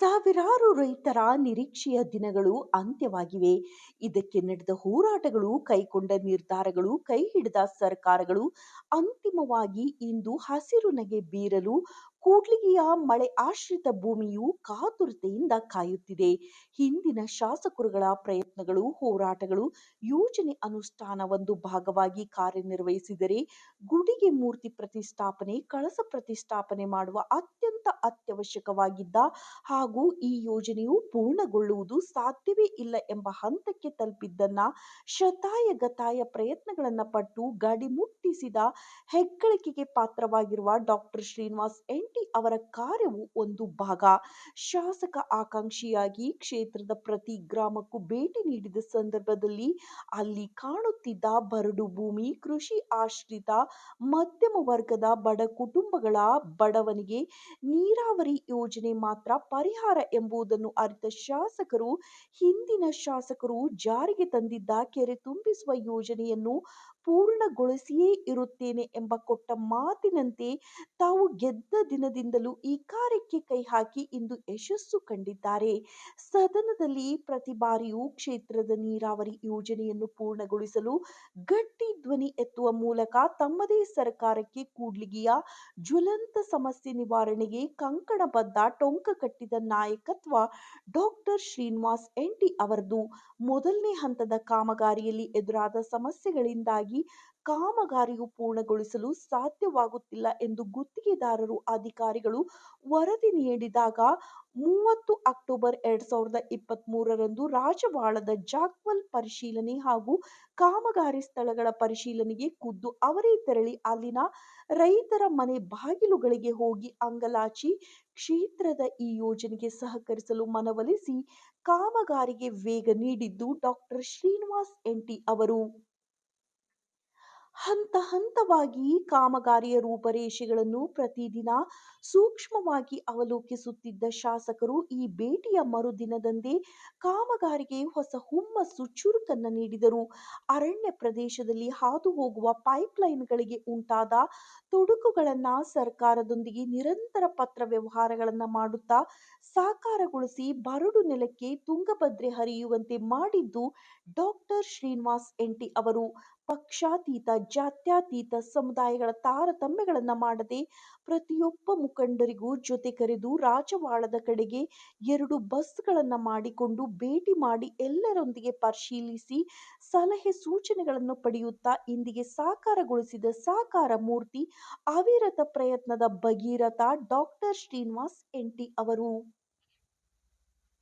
ಸಾವಿರಾರು ರೈತರ ನಿರೀಕ್ಷೆಯ ದಿನಗಳು ಅಂತ್ಯವಾಗಿವೆ. ಇದಕ್ಕೆ ನಡೆದ ಹೋರಾಟಗಳು, ಕೈಕೊಂಡ ನಿರ್ಧಾರಗಳು, ಕೈ ಹಿಡಿದ ಸರ್ಕಾರಗಳು ಅಂತಿಮವಾಗಿ ಇಂದು ಹಸಿರು ನಗೆ ಬೀರಲು ಕೂಡ್ಲಿಗಿಯ ಮಳೆ ಆಶ್ರಿತ ಭೂಮಿಯು ಕಾತುರತೆಯಿಂದ ಕಾಯುತ್ತಿದೆ. ಹಿಂದಿನ ಶಾಸಕರುಗಳ ಪ್ರಯತ್ನಗಳು, ಹೋರಾಟಗಳು, ಯೋಜನೆ ಅನುಷ್ಠಾನ ಒಂದು ಭಾಗವಾಗಿ ಕಾರ್ಯನಿರ್ವಹಿಸಿದರೆ ಗುಡಿಗೆ ಮೂರ್ತಿ ಪ್ರತಿಷ್ಠಾಪನೆ, ಕಳಸ ಪ್ರತಿಷ್ಠಾಪನೆ ಮಾಡುವ ಅತ್ಯಂತ ಅತ್ಯವಶ್ಯಕವಾಗಿದ್ದ ಹಾಗೂ ಈ ಯೋಜನೆಯು ಪೂರ್ಣಗೊಳ್ಳುವುದು ಸಾಧ್ಯವೇ ಇಲ್ಲ ಎಂಬ ಹಂತಕ್ಕೆ ತಲುಪಿದ್ದನ್ನ ಶತಾಯಗತಾಯ ಪ್ರಯತ್ನಗಳನ್ನ ಪಟ್ಟು ಗಡಿಮುಟ್ಟಿಸಿದ ಹೆಗ್ಗಳಿಕೆಗೆ ಪಾತ್ರವಾಗಿರುವ ಡಾಕ್ಟರ್ ಶ್ರೀನಿವಾಸ್ ಎಂಟಿ ಅವರ ಕಾರ್ಯವು ಒಂದು ಭಾಗ. ಶಾಸಕ ಆಕಾಂಕ್ಷಿಯಾಗಿ ಕ್ಷೇತ್ರದ ಪ್ರತಿ ಗ್ರಾಮಕ್ಕೂ ಭೇಟಿ ನೀಡಿದ ಸಂದರ್ಭದಲ್ಲಿ ಅಲ್ಲಿ ಕಾಣುತ್ತಿದ್ದ ಬರಡು ಭೂಮಿ, ಕೃಷಿ ಆಶ್ರಿತ ಮಧ್ಯಮ ವರ್ಗದ ಬಡ ಕುಟುಂಬಗಳ ಬಡವನಿಗೆ ನೀರಾವರಿ ಯೋಜನೆ ಮಾತ್ರ ಪರಿಹಾರ ಎಂಬುದನ್ನು ಅರಿತ ಶಾಸಕರು ಹಿಂದಿನ ಶಾಸಕರು ಜಾರಿಗೆ ತಂದಿದ್ದ ಕೆರೆ ತುಂಬಿಸುವ ಯೋಜನೆಯನ್ನು ಪೂರ್ಣಗೊಳಿಸಿಯೇ ಇರುತ್ತೇನೆ ಎಂಬ ಕೊಟ್ಟ ಮಾತಿನಂತೆ ತಾವು ಗೆದ್ದ ದಿನದಿಂದಲೂ ಈ ಕಾರ್ಯಕ್ಕೆ ಕೈ ಹಾಕಿ ಇಂದು ಯಶಸ್ಸು ಕಂಡಿದ್ದಾರೆ. ಸದನದಲ್ಲಿ ಪ್ರತಿ ಬಾರಿಯೂ ಕ್ಷೇತ್ರದ ನೀರಾವರಿ ಯೋಜನೆಯನ್ನು ಪೂರ್ಣಗೊಳಿಸಲು ಗಟ್ಟಿ ಧ್ವನಿ ಎತ್ತುವ ಮೂಲಕ ತಮ್ಮದೇ ಸರ್ಕಾರಕ್ಕೆ ಕೂಡ್ಲಿಗಿಯ ಜ್ವಲಂತ ಸಮಸ್ಯೆ ನಿವಾರಣೆಗೆ ಕಂಕಣಬದ್ಧ ಟೊಂಕ ಕಟ್ಟಿದ ನಾಯಕತ್ವ ಡಾಕ್ಟರ್ ಶ್ರೀನಿವಾಸ್ ಎಂಟಿ ಅವರದು. ಮೊದಲನೇ ಹಂತದ ಕಾಮಗಾರಿಯಲ್ಲಿ ಎದುರಾದ ಸಮಸ್ಯೆಗಳಿಂದಾಗಿ ಕಾಮಗಾರಿಯು ಪೂರ್ಣಗೊಳಿಸಲು ಸಾಧ್ಯವಾಗುತ್ತಿಲ್ಲ ಎಂದು ಗುತ್ತಿಗೆದಾರರು, ಅಧಿಕಾರಿಗಳು ವರದಿ ನೀಡಿದಾಗ ಮೂವತ್ತು ಅಕ್ಟೋಬರ್ ಎರಡ್ ಸಾವಿರದ ಇಪ್ಪತ್ತ್ ಮೂರರಂದು ರಾಜವಾಳದ ಜಾಕ್ವೆಲ್ ಪರಿಶೀಲನೆ ಹಾಗೂ ಕಾಮಗಾರಿ ಸ್ಥಳಗಳ ಪರಿಶೀಲನೆಗೆ ಖುದ್ದು ಅವರೇ ತೆರಳಿ ಅಲ್ಲಿನ ರೈತರ ಮನೆ ಬಾಗಿಲುಗಳಿಗೆ ಹೋಗಿ ಅಂಗಲಾಚಿ ಕ್ಷೇತ್ರದ ಈ ಯೋಜನೆಗೆ ಸಹಕರಿಸಲು ಮನವೊಲಿಸಿ ಕಾಮಗಾರಿಗೆ ವೇಗ ನೀಡಿದ್ದು ಡಾಕ್ಟರ್ ಶ್ರೀನಿವಾಸ್ ಎಂಟಿ ಅವರು. ಹಂತ ಹಂತವಾಗಿ ಕಾಮಗಾರಿಯ ರೂಪರೇಷೆಗಳನ್ನು ಪ್ರತಿದಿನ ಸೂಕ್ಷ್ಮವಾಗಿ ಅವಲೋಕಿಸುತ್ತಿದ್ದ ಶಾಸಕರು ಈ ಭೇಟಿಯ ಮರುದಿನದಂದೇ ಕಾಮಗಾರಿಗೆ ಹೊಸ ಹುಮ್ಮಸ್ಸು, ಚುರುಕನ್ನ ನೀಡಿದರು. ಅರಣ್ಯ ಪ್ರದೇಶದಲ್ಲಿ ಹಾದು ಹೋಗುವ ಪೈಪ್ಲೈನ್ಗಳಿಗೆ ಉಂಟಾದ ತೊಡಕುಗಳನ್ನ ಸರ್ಕಾರದೊಂದಿಗೆ ನಿರಂತರ ಪತ್ರ ವ್ಯವಹಾರಗಳನ್ನು ಮಾಡುತ್ತಾ ಸಾಕಾರಗೊಳಿಸಿ ಬರಡು ನೆಲಕ್ಕೆ ತುಂಗಭದ್ರೆ ಹರಿಯುವಂತೆ ಮಾಡಿದ್ದು ಡಾಕ್ಟರ್ ಶ್ರೀನಿವಾಸ್ ಎಂಟಿ ಅವರು. ಪಕ್ಷಾತೀತ, ಜಾತ್ಯತೀತ, ಸಮುದಾಯಗಳ ತಾರತಮ್ಯಗಳನ್ನ ಮಾಡದೆ ಪ್ರತಿಯೊಬ್ಬ ಮುಖಂಡರಿಗೂ ಜೊತೆ ಕರೆದು ರಾಜವಾಳದ ಕಡೆಗೆ ಎರಡು ಬಸ್ಗಳನ್ನ ಮಾಡಿಕೊಂಡು ಭೇಟಿ ಮಾಡಿ ಎಲ್ಲರೊಂದಿಗೆ ಪರಿಶೀಲಿಸಿ ಸಲಹೆ ಸೂಚನೆಗಳನ್ನು ಪಡೆಯುತ್ತಾ ಇಂದಿಗೆ ಸಾಕಾರಗೊಳಿಸಿದ ಸಾಕಾರ ಮೂರ್ತಿ, ಅವಿರತ ಪ್ರಯತ್ನದ ಭಗೀರಥ ಡಾಕ್ಟರ್ ಶ್ರೀನಿವಾಸ್ ಎಂಟಿ ಅವರು.